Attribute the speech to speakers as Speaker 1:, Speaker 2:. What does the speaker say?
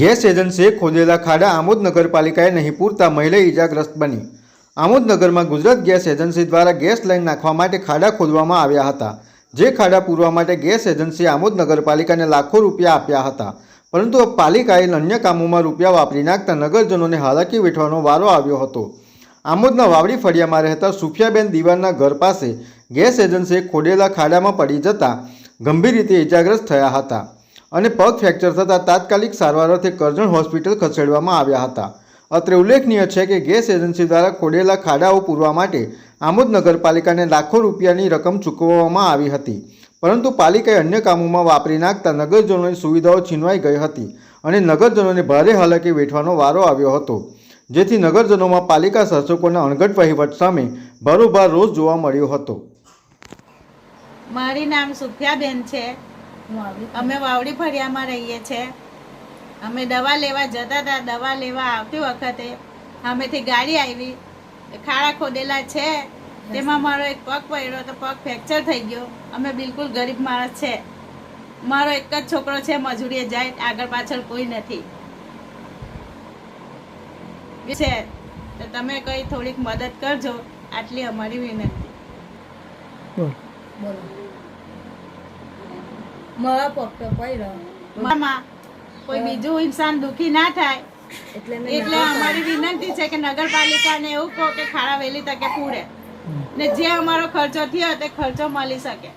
Speaker 1: Gas એજન્સીએ ખોદેલા ખાડા આમોદ નગરપાલિકાએ નહીં પૂરતા મહિલા ઈજાગ્રસ્ત બની. આમોદ નગરમાં ગુજરાત ગેસ એજન્સી દ્વારા ગેસ લાઈન નાખવા માટે ખાડા ખોદવામાં આવ્યા હતા. જે ખાડા પૂરવા માટે ગેસ એજન્સીએ આમોદ નગરપાલિકાને લાખો રૂપિયા આપ્યા હતા. પરંતુ પાલિકાએ અન્ય કામોમાં રૂપિયા વાપરી નાખતા નગરજનોને હાલાકી વેઠવાનો વારો આવ્યો હતો. આમોદના વાવડી ફળિયામાં રહેતા સુફિયાબેન દિવાનના ઘર પાસે ગેસ એજન્સીએ ખોદેલા ખાડામાં પડી જતા ગંભીર રીતે ઇજાગ્રસ્ત થયા હતા. અને પગ ફ્રેક્ચર થતાં તાત્કાલિક સારવાર અર્થે કરજણ હોસ્પિટલ ખસેડવામાં આવ્યા હતા. અત્રે ઉલ્લેખનીય છે કે ગેસ એજન્સી દ્વારા ખોડેલા ખાડાઓ પૂરવા માટે આમોદ નગરપાલિકાને લાખો રૂપિયાની રકમ ચૂકવવામાં આવી હતી. પરંતુ પાલિકાએ અન્ય કામોમાં વાપરી નાખતા નગરજનોની સુવિધાઓ છીનવાઈ ગઈ હતી અને નગરજનોને ભારે હાલાકી વેઠવાનો વારો આવ્યો હતો. જેથી નગરજનોમાં પાલિકા શાસકોના અણઘટ વહીવટ સામે ભારોભાર રોષ જોવા મળ્યો હતો.
Speaker 2: મારી નામ સુફિયાબેન છે. અમે વાવડી ફળિયામાં રહીએ છીએ અમે દવા લેવા જતા હતા દવા લેવા આવતી વખતે સામેથી ગાડી આવી. ખાડા ખોદેલા છે. તેમાં મારો એક પગ પડ્યો તો પગ ફ્રેક્ચર થઈ ગયો. અમે બિલકુલ ગરીબ માણસ છે. મારો એક જ છોકરો છે મજૂરીએ જાય આગળ પાછળ કોઈ નથી. છે. તો તમે કઈ થોડીક મદદ કરજો. આટલી અમારી વિનંતી.
Speaker 3: મારા તો પડ્યો
Speaker 2: મામા કોઈ બીજું ઇન્સાન દુખી ના થાય.
Speaker 3: એટલે
Speaker 2: એટલે અમારી વિનંતી છે કે નગરપાલિકાને એવું કહો કે ખાડા વહેલી તકે પૂરે. ને જે અમારો ખર્ચો થયો તે ખર્ચો મળી શકે.